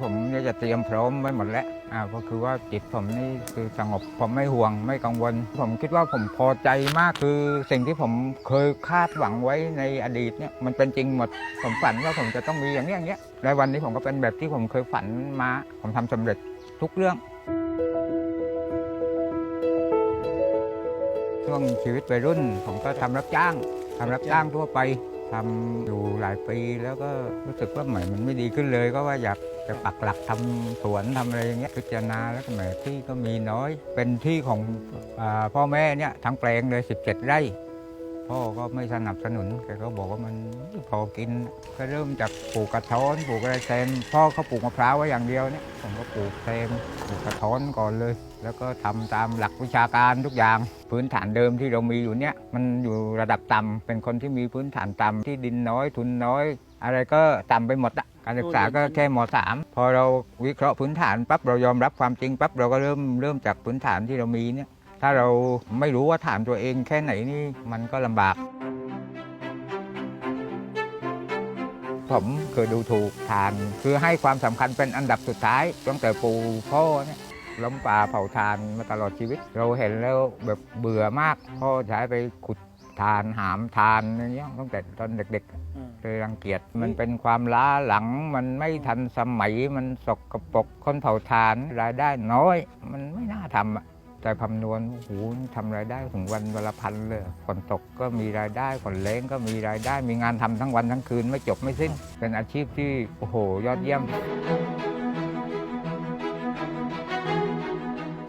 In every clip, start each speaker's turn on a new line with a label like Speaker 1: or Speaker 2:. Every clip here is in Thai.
Speaker 1: ผมเนี่ยจะเตรียมพร้อมไว้หมดแล้วอ่าก็คือว่าจิตผมนี่คือสงบผมไม่ห่วงไม่กังวล ผมคิดว่าผมพอใจมากคือสิ่งที่ผมเคยคาดหวังไว้ในอดีตเนี่ยมันเป็นจริงหมดผมฝันว่าผมจะต้องมีอย่างนี้อย่างเงี้ยและวันนี้ผมก็เป็นแบบที่ผมเคยฝันมา ผมทำสำเร็จทุกเรื่องช่วงชีวิตวัยรุ่นผมก็ทำรับจ้างทำรับจ้างทั่วไป ทำอยู่หลายปีแล้วก็รู้สึกว่าเหมือนมันไม่ดีขึ้นเลยก็ว่าอยากจะปักหลักทำสวนทำอะไรอย่างเงี้ยพิจารณาแล้วก็แหมที่ก็มีน้อย เป็นที่ของอพ่อแม่เนี่ยทั้งแปลงเลย 17 ไร่ พ่อก็ไม่สนับสนุนแกก็บอกว่ามันไม่พอกินก็เริ่มจากปลูกกระท้อนปลูกอะไรแซมพ่อเขาปลูกมะพร้าวไว้อย่างเดียวเนี่ยผมก็ปลูกแซมปลูกกระท้อนก่อนเลย แล้วก็ทำตามหลักวิชาการทุกอย่าง พื้นฐานเดิมที่เรามีอยู่เนี่ยมันอยู่ระดับต่ำเป็นคนที่มีพื้นฐานต่ำที่ดินน้อยทุนน้อย อะไรก็ต่ำไปหมดอะการศึกษาก็แค่มสามพอเราวิเคราะห์พื้นฐานปั๊บเรายอมรับความจริงปั๊บเราก็เริ่มเริ่มจากพื้นฐานที่เรามีเนี่ย ถ้าเราไม่รู้ว่าฐานตัวเองแค่ไหนนี่มันก็ลำบาก ผมเคยดูถูกทาน คือให้ความสำคัญเป็นอันดับสุดท้าย ตั้งแต่ปู่พ่อเนี่ยล้มป่าเผาทานมาตลอดชีวิต เราเห็นแล้วแบบเบื่อมาก พ่อใช้ไปขุดทานหามทานอย่างเงี้ยตั้งแต่ตอนเด็กๆเลยรังเกียจมันเป็นความล้าหลัง มันไม่ทันสมัยมันสกปรกคนเผาทานรายได้น้อย มันไม่น่าทำอะ แต่คำนวณโอ้โหทำรายได้ถึงวันวันละพันเลยฝนตกก็มีรายได้ฝนแรงก็มีรายได้ มีงานทำทั้งวันทั้งคืนไม่จบไม่สิ้น เป็นอาชีพที่โอ้โห ยอดเยี่ยม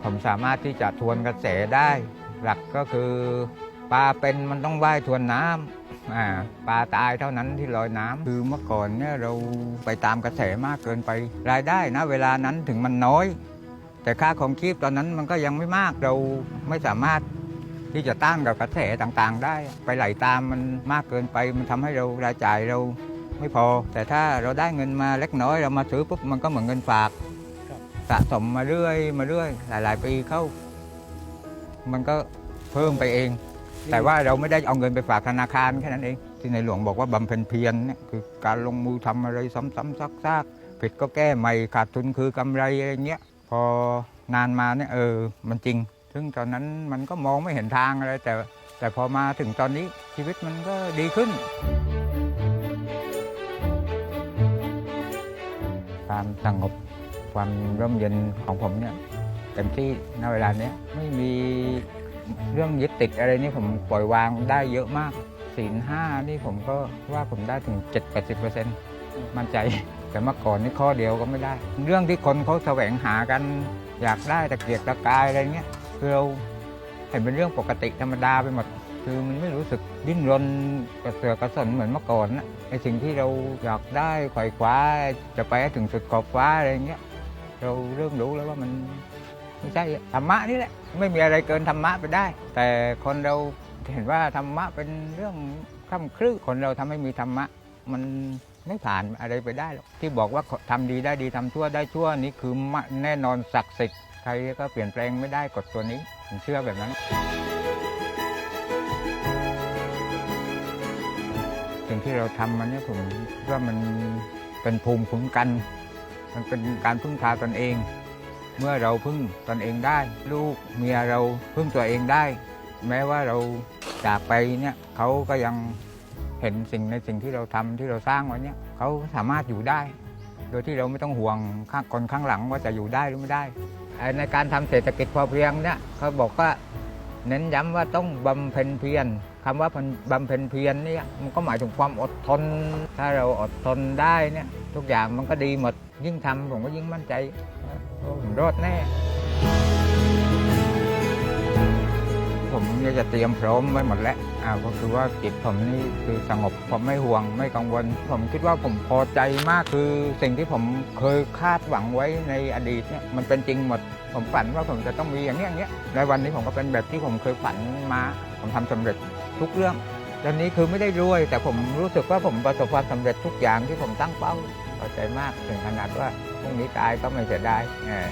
Speaker 1: ผมสามารถที่จะทวนกระแสได้ หลักก็คือปลาเป็นมันต้องว่ายทวนน้ำอ่าปลาตายเท่านั้นที่ลอยน้ำคือเมื่อก่อนเนี่ยเราไปตามกระแสมากเกินไปรายได้นะ เวลานั้นถึงมันน้อย แต่ค่าของชีพตอนนั้นมันก็ยังไม่มากเราไม่สามารถที่จะต้านกับกระแสต่างๆ ได้ ไปไหลตามมันมากเกินไปมันทำให้เรารายจ่ายเราไม่พอ แต่ถ้าเราได้เงินมาเล็กน้อยเรามาซื้อปุ๊บมันก็เหมือนเงินฝากสะสมมาเรื่อยมาเรื่อยหลาย ๆ ปีเข้า มันก็เพิ่มไปเอง แต่ว่าเราไม่ได้เอาเงินไปฝากธนาคารแค่นั้นเอง ที่ในหลวงบอกว่าบำเพ็ญเพียรเนี่ยคือการลงมือทำอะไรซ้ำๆซากๆผิดก็แก้ใหม่ขาดทุนคือกำไรอะไรเงี้ย พอนานมาเนี่ยเออมันจริง ซึ่งตอนนั้นมันก็มองไม่เห็นทางอะไรแต่ แต่พอมาถึงตอนนี้ชีวิตมันก็ดีขึ้น ความสงบความร่มเย็นของผมเนี่ยเต็มที่ณเวลาเนี้ยไม่มีเรื่องยึดติดอะไรนี่ผมปล่อยวางได้เยอะมากศีลห้านี่ผมก็ว่าผมได้ถึง 7-80%มั่นใจ แต่เมื่อก่อนนี่ข้อเดียวก็ไม่ได้ เรื่องที่คนเขาแสวงหากันอยากได้ตะเกียกตะกายอะไรเงี้ยคือเราเห็นเป็นเรื่องปกติธรรมดาไปหมดคือมันไม่รู้สึกดิ้นรนกระเสือกกระสนเหมือนเมื่อก่อนนะไอสิ่งที่เราอยากได้ไขว่คว้าจะไปถึงสุดขอบฟ้าอะไรเงี้ยเราเริ่มรู้แล้วว่ามันไม่ใช่ธรรมะนี่แหละไม่มีอะไรเกินธรรมะไปได้ แต่คนเราเห็นว่าธรรมะเป็นเรื่องคล่ำคลื้คนเราทำให้มีธรรมะมัน ไม่ผ่านอะไรไปได้หรอกที่บอกว่าทำดีได้ดีทำชั่วได้ชั่วนี่คือแน่นอนศักดิ์สิทธิ์ใครก็เปลี่ยนแปลงไม่ได้กฎตัวนี้ผมเชื่อแบบนั้นสิ่งที่เราทำมันเนี่ยผมว่ามันเป็นภูมิคุ้มกัน มันเป็นการพึ่งพาตนเอง เมื่อเราพึ่งตนเองได้ ลูกเมียเราพึ่งตัวเองได้ แม้ว่าเราจากไปเนี่ยเขาก็ยัง เห็นสิ่งในสิ่งที่เราทำที่เราสร้างไว้เนี่ยเขาสามารถอยู่ได้ โดยที่เราไม่ต้องห่วงข้างคนข้างหลังว่าจะอยู่ได้หรือไม่ได้ ในการทำเศรษฐกิจพอเพียงเนี่ยเขาบอกว่าเน้นย้ำว่าต้องบำเพ็ญเพียรคำว่าบำเพ็ญเพียรเนี่ยมันก็หมายถึงความอดทน ถ้าเราอดทนได้เนี่ยทุกอย่างมันก็ดีหมดยิ่งทำผมก็ยิ่งมั่นใจผมรอดแน่ ผมเนี่ยจะเตรียมพร้อมไว้หมดแล้วอ่าก็คือว่าจิตผมนี่คือสงบผมไม่ห่วงไม่กังวล ผมคิดว่าผมพอใจมากคือสิ่งที่ผมเคยคาดหวังไว้ในอดีตเนี่ยมันเป็นจริงหมด ผมฝันว่าผมจะต้องมีอย่างนี้อย่างนี้ในวันนี้ผมก็เป็นแบบที่ผมเคยฝันมา ผมทำสำเร็จทุกเรื่องตอนนี้คือไม่ได้รวย แต่ผมรู้สึกว่าผมประสบความสำเร็จทุกอย่างที่ผมตั้งเป้าพอใจมากถึงขนาดว่าพรุ่งนี้ตายก็ไม่เสียดายเออ